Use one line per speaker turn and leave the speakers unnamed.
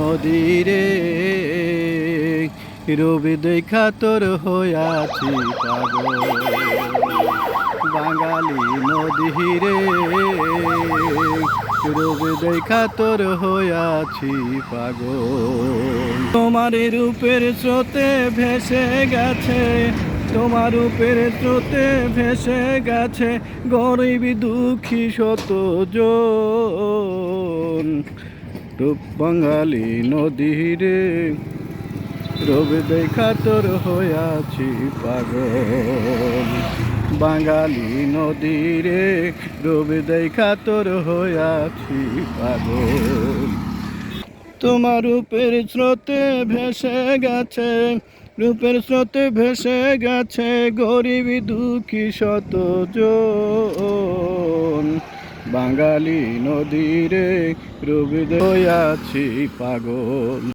নদী রে রবি দেখা তোর হইয়াছি বাঙালি নদী রে রবি দেখা তোর হইয়াছি পাগল। তোমার রূপের স্রোতে ভেসে গেছে, তোমার রূপের স্রোতে ভেসে গেছে গরিব দুঃখী শত জন। রূপ বাঙালি নদী রে। রবি দেখা তোর হইয়াছি পাগল। বাঙালি নদী রে, রবি দেখা তোর হইয়াছি পাগল। তোমার রূপের স্রোতে ভেসে গেছে, রূপের স্রোতে ভেসে গেছে গরিব দুঃখী শত জন। বাঙালি নদীরে রবি দয়াছি পাগল।